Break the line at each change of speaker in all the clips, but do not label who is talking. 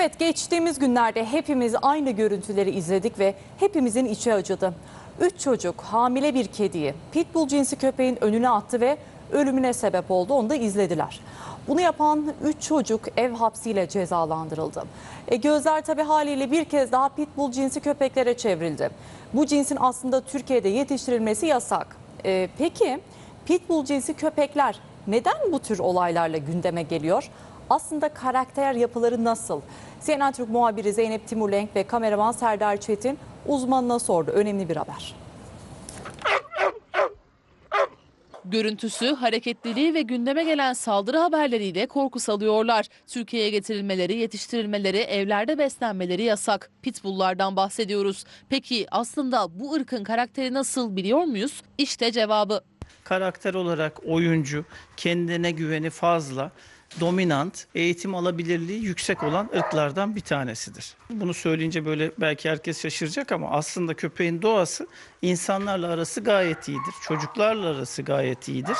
Evet geçtiğimiz günlerde hepimiz aynı görüntüleri izledik ve hepimizin içi acıdı. Üç çocuk hamile bir kediyi pitbull cinsi köpeğin önüne attı ve ölümüne sebep oldu. Onu da izlediler. Bunu yapan üç çocuk ev hapsiyle cezalandırıldı. E, gözler tabii haliyle bir kez daha pitbull cinsi köpeklere çevrildi. Bu cinsin aslında Türkiye'de yetiştirilmesi yasak. E, peki pitbull cinsi köpekler neden bu tür olaylarla gündeme geliyor? Aslında karakter yapıları nasıl? CNN Türk muhabiri Zeynep Timurlenk ve kameraman Serdar Çetin uzmanına sordu. Önemli bir haber.
Görüntüsü, hareketliliği ve gündeme gelen saldırı haberleriyle korku salıyorlar. Türkiye'ye getirilmeleri, yetiştirilmeleri, evlerde beslenmeleri yasak. Pitbulllardan bahsediyoruz. Peki aslında bu ırkın karakteri nasıl biliyor muyuz? İşte cevabı.
karakter olarak oyuncu, kendine güveni fazla, dominant, eğitim alabilirliği yüksek olan ırklardan bir tanesidir. Bunu söyleyince böyle belki herkes şaşıracak ama aslında köpeğin doğası insanlarla arası gayet iyidir. Çocuklarla arası gayet iyidir.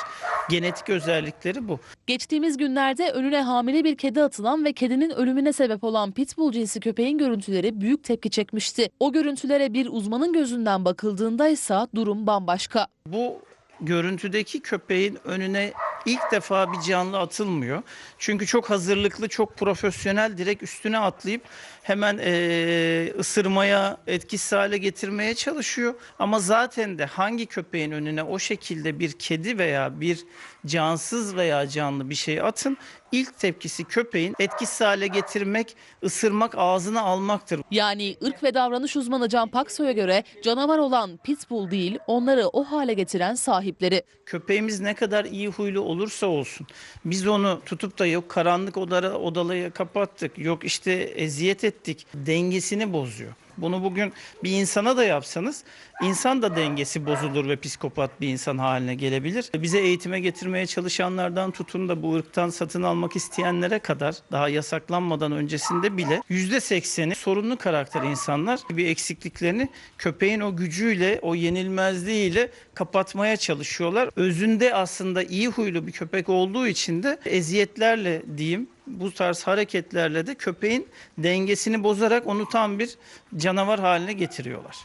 Genetik özellikleri bu.
Geçtiğimiz günlerde önüne hamile bir kedi atılan ve kedinin ölümüne sebep olan pitbull cinsi köpeğin görüntüleri büyük tepki çekmişti. O görüntülere bir uzmanın gözünden bakıldığında ise durum bambaşka.
Bu görüntüdeki köpeğin önüne ilk defa bir canlı atılmıyor. Çünkü çok hazırlıklı, çok profesyonel direkt üstüne atlayıp hemen eee, ısırmaya, etkisiz hale getirmeye çalışıyor. Ama zaten de hangi köpeğin önüne o şekilde bir kedi veya bir cansız veya canlı bir şey atın, ilk tepkisi köpeğin etkisiz hale getirmek, ısırmak, ağzına almaktır.
Yani ırk ve davranış uzmanı Can Paksoy'a göre canavar olan pitbull değil onları o hale getiren sahipleri.
Köpeğimiz ne kadar iyi huylu olursa olsun biz onu tutup da yok karanlık odara odalaya kapattık yok işte eziyet ettik dengesini bozuyor. Bunu bugün bir insana da yapsanız insan da dengesi bozulur ve psikopat bir insan haline gelebilir. Bize eğitime getirmeye çalışanlardan tutun da bu ırktan satın almak isteyenlere kadar daha yasaklanmadan öncesinde bile %80'i sorunlu karakter insanlar bir eksikliklerini köpeğin o gücüyle, o yenilmezliğiyle kapatmaya çalışıyorlar. Özünde aslında iyi huylu bir köpek olduğu için de eziyetlerle diyeyim bu tarz hareketlerle de köpeğin dengesini bozarak onu tam bir canavar haline getiriyorlar.